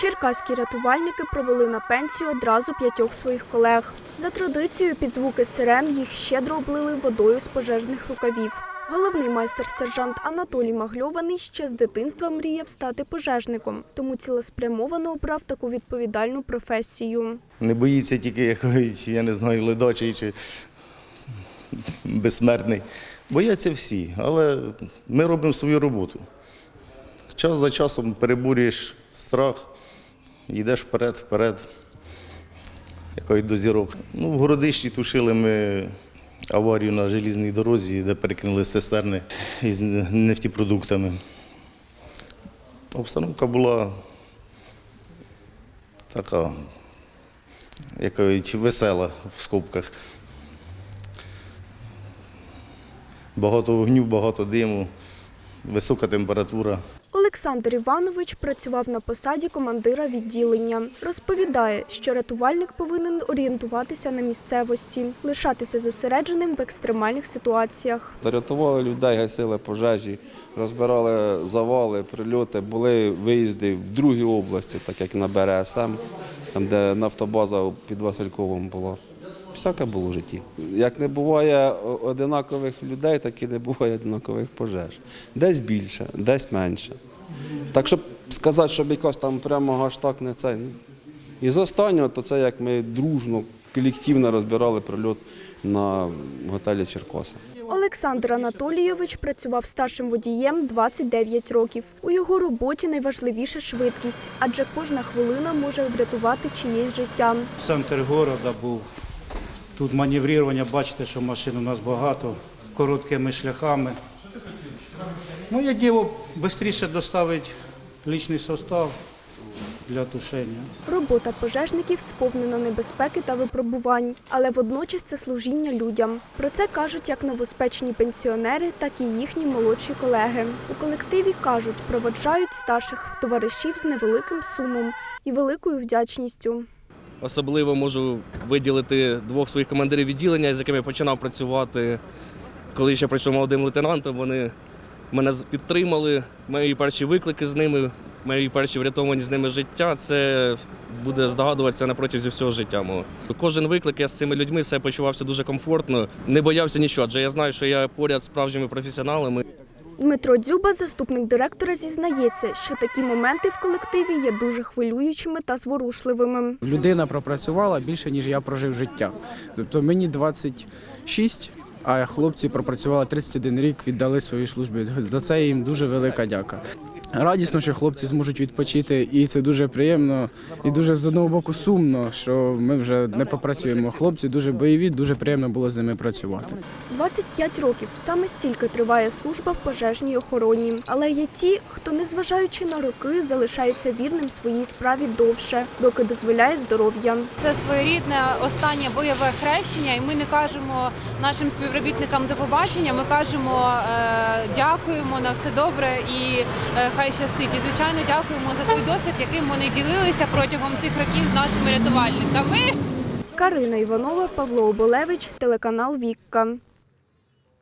Черкаські рятувальники провели на пенсію одразу п'ятьох своїх колег. За традицією, під звуки сирен їх щедро облили водою з пожежних рукавів. Головний майстер-сержант Анатолій Магльований ще з дитинства мріяв стати пожежником, тому цілеспрямовано обрав таку відповідальну професію. Не боїться тільки якоїсь, я не знаю, ледачий чи безсмертний. Бояться всі, але ми робимо свою роботу. Час за часом перебурюєш страх, йдеш вперед, вперед, якої до зірок. Ну, в Городищі тушили ми аварію на желізній дорозі, де перекинули цистерни із нефтепродуктами. Обстановка була така якось весела в скобках. Багато вогню, багато диму, висока температура. Олександр Іванович працював на посаді командира відділення. Розповідає, що рятувальник повинен орієнтуватися на місцевості, лишатися зосередженим в екстремальних ситуаціях. Рятували людей, гасили пожежі, розбирали завали, прильоти. Були виїзди в другі області, так як на БРСМ, там де нафтобаза під Васильковим була. Всяке було в житті. Як не буває одинакових людей, так і не буває одинакових пожеж. Десь більше, десь менше. Так щоб сказати, щоб якось там прямо аж так не це. ну. І з останнього, то це як ми дружно, колективно розбирали прильот на готелі Черкоса. Олександр Анатолійович працював старшим водієм 29 років. У його роботі найважливіша швидкість, адже кожна хвилина може врятувати чиєсь життя. Центр міста був. Тут маневрування, бачите, що машин у нас багато, короткими шляхами. Моє діло швидше доставити лічний состав для тушення. Робота пожежників сповнена небезпеки та випробувань, але водночас це служіння людям. Про це кажуть як новоспечні пенсіонери, так і їхні молодші колеги. У колективі кажуть, проводжають старших товаришів з невеликим сумом і великою вдячністю. Особливо можу виділити двох своїх командирів відділення, з якими починав працювати. Коли ще прийшов молодим лейтенантом, вони мене підтримали. Мої перші виклики з ними, мої перші врятовані з ними життя. Це буде здогадуватися на протязі всього життя мого. Кожен виклик я з цими людьми себе почувався дуже комфортно, не боявся нічого, адже я знаю, що я поряд з справжніми професіоналами. Дмитро Дзюба, заступник директора, зізнається, що такі моменти в колективі є дуже хвилюючими та зворушливими. Людина пропрацювала більше, ніж я прожив життя. Тобто мені 26, а хлопці пропрацювали 31 рік, віддали своїй службі. За це їм дуже велика дяка. Радісно, що хлопці зможуть відпочити, і це дуже приємно і дуже з одного боку сумно, що ми вже не попрацюємо. Хлопці дуже бойові, дуже приємно було з ними працювати. 25 років саме стільки триває служба в пожежній охороні. Але є ті, хто, незважаючи на роки, залишається вірним своїй справі довше, доки дозволяє здоров'я. Це своєрідне останнє бойове хрещення, і ми не кажемо нашим співробітникам до побачення. Ми кажемо е, дякуємо на все добре і е, хай щастить. І звичайно дякуємо за той досвід, яким вони ділилися протягом цих років з нашими рятувальниками. Карина Іванова, Павло Оболевич, телеканал Вікка.